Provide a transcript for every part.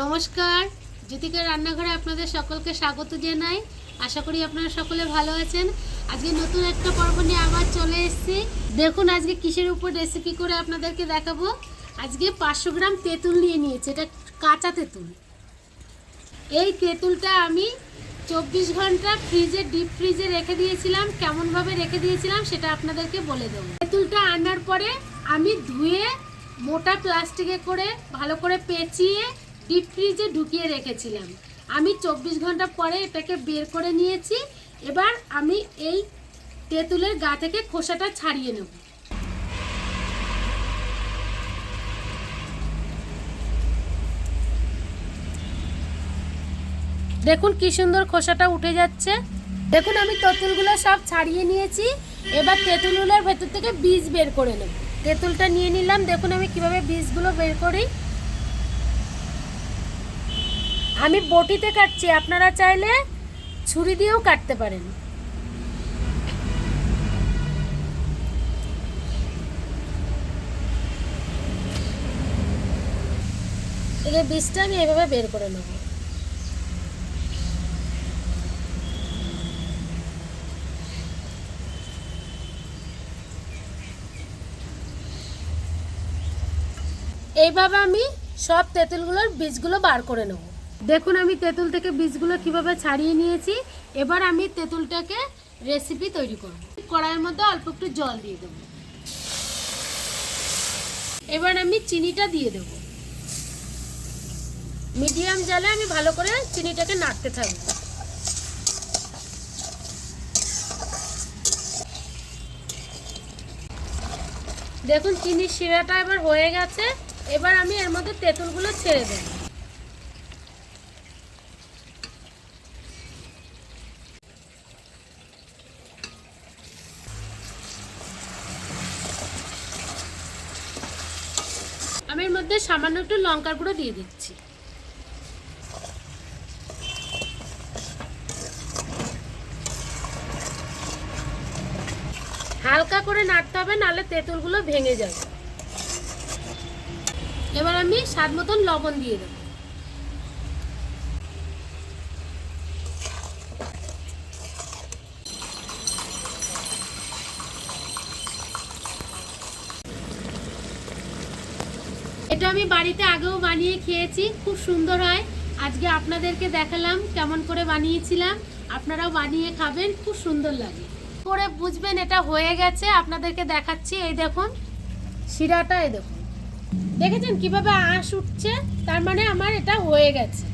নমস্কার, জ্যোতিকা রান্নাঘরে আপনাদের সকলকে স্বাগত জানাই। আশা করি আপনারা সকলে ভালো আছেন। আজকে নতুন একটা পর্ব নিয়ে আবার চলে এসেছি। দেখুন, আজকে কিসের উপর রেসিপি করে আপনাদেরকে দেখাবো? আজকে পাঁচশো গ্রাম তেঁতুল নিয়ে নিয়েছি, এটা কাঁচা তেঁতুল। এই তেঁতুলটা আমি চব্বিশ ঘণ্টা ফ্রিজে ডিপ ফ্রিজে রেখে দিয়েছিলাম। কেমনভাবে রেখে দিয়েছিলাম সেটা আপনাদেরকে বলে দেবো। তেঁতুলটা আনার পরে আমি ধুয়ে মোটা প্লাস্টিকে করে ভালো করে পেঁচিয়ে ডিপ ফ্রিজে ঢুকিয়ে রেখেছিলাম। আমি চব্বিশ ঘণ্টা পরে এটাকে বের করে নিয়েছি। এবার আমি এই তেঁতুলের গা থেকে খোসাটা ছাড়িয়ে নেব। দেখুন কি সুন্দর খোসাটা উঠে যাচ্ছে। দেখুন আমি তেঁতুলগুলো সব ছাড়িয়ে নিয়েছি। এবার তেঁতুলগুলোর ভেতর থেকে বীজ বের করে নেব। তেঁতুলটা নিয়ে নিলাম। দেখুন আমি কীভাবে বীজগুলো বের করি। আমি বটিতে কাটছি, আপনারা চাইলে ছুরি দিয়েও কাটতে পারেন। এই বীজটা আমি এভাবে বের করে নেব। এইভাবে আমি সব তেঁতুলগুলোর বীজগুলো বার করে নেব। দেখুন, আমি তেঁতুল থেকে বীজগুলো কীভাবে ছাড়িয়ে নিয়েছি। এবার আমি তেঁতুলটাকে রেসিপি তৈরি করব। কড়াইয়ের মধ্যে অল্প একটু জল দিয়ে দেবো। এবার আমি চিনিটা দিয়ে দেব। মিডিয়াম জালে আমি ভালো করে চিনিটাকে নাড়তে থাকব। দেখুন, চিনির শিরাটা এবার হয়ে গেছে। এবার আমি এর মধ্যে তেঁতুলগুলো ছেড়ে দেব। আমি এর মধ্যে সামান্য একটু লঙ্কার গুঁড়ো দিয়ে দিচ্ছি। হালকা করে নাড়তে হবে, নাহলে তেঁতুলগুলো ভেঙে যাবে। এবার আমি স্বাদ মতন লবণ দিয়ে দেবো। এটা আমি বাড়িতে আগেও বানিয়ে খেয়েছি, খুব সুন্দর হয়। আজকে আপনাদেরকে দেখালাম কেমন করে বানিয়েছিলাম। আপনারাও বানিয়ে খাবেন, খুব সুন্দর লাগে। করে বুঝবেন এটা হয়ে গেছে, আপনাদেরকে দেখাচ্ছি, এই দেখুন, শিরাটা, এই দেখুন। দেখেছেন কীভাবে আঁশ উঠছে? তার মানে আমার এটা হয়ে গেছে।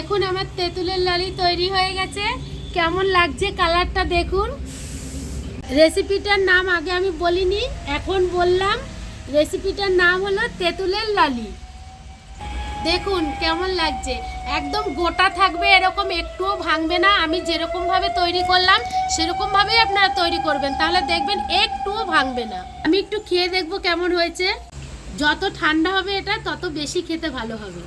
এখন আমার তেঁতুলের লালি তৈরি হয়ে গেছে। কেমন লাগছে কালারটা দেখুন। রেসিপিটার নাম আগে আমি বলিনি, এখন বললাম রেসিপিটার নাম হলো তেঁতুলের লালি। দেখুন কেমন লাগছে। একদম গোটা থাকবে, এরকম একটুও ভাঙবে না। আমি যেরকম ভাবে তৈরি করলাম সেরকম ভাবেই আপনারা তৈরি করবেন। তাহলে দেখবেন একটুও ভাঙবে না। আমি একটু খেয়ে দেখব কেমন হয়েছে। যত ঠান্ডা হবে এটা, তত বেশি খেতে ভালো হবে।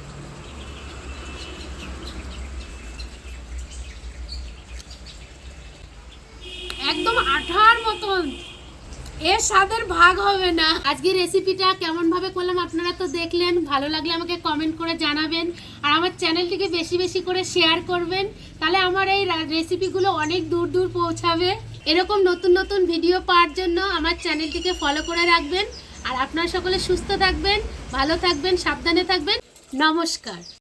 একদম আঠার মতন। এর স্বাদের ভাগ হবে না। আজকে রেসিপিটা কেমন ভাবে করলাম আপনারা তো দেখলেন। ভালো লাগলে আমাকে কমেন্ট করে জানাবেন। আর আমার চ্যানেলটিকে বেশি বেশি করে শেয়ার করবেন। তাহলে আমার এই রেসিপিগুলো অনেক দূর দূর পৌঁছাবে। এরকম নতুন নতুন ভিডিও পাওয়ার জন্য আমার চ্যানেলটিকে ফলো করে রাখবেন। আর আপনারা সকলে সুস্থ থাকবেন, ভালো থাকবেন, সাবধানে থাকবেন। নমস্কার।